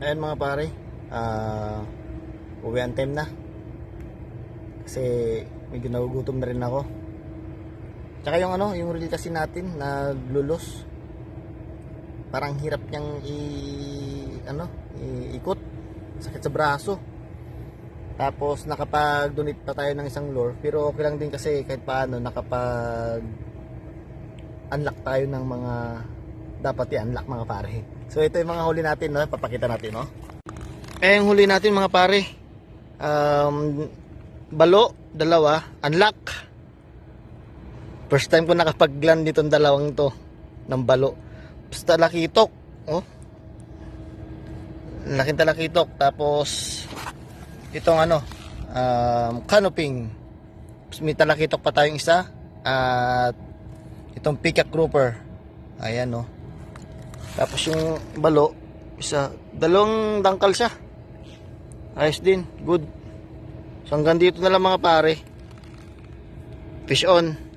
Ayan mga pare, ah uwian time na. Kasi medyo nagugutom na rin ako. Tsaka yung ano, yung reel kasi natin naglulos. Parang hirap niyang i ano, iikot. Sakit sa braso. Tapos nakapag-donate pa tayo ng isang lure, pero okay lang din kasi kahit paano nakapag unlock tayo ng mga dapat i-unlock mga pare. So ito yung mga huli natin, no? papakita natin, no? Eh, yung huli natin mga pare, um, balo, dalawa, unlock. First time ko nakapag-land nitong dalawang to, ng balo. Basta lakitok, oh. Laking talakitok, tapos, itong ano, um, canoping. May talakitok pa tayong isa, at itong peacock grouper. Ayan, no. Tapos yung balo, isa, dalawang dangkal siya. Ayos din, good. So hanggang dito na lang mga pare. Fish on.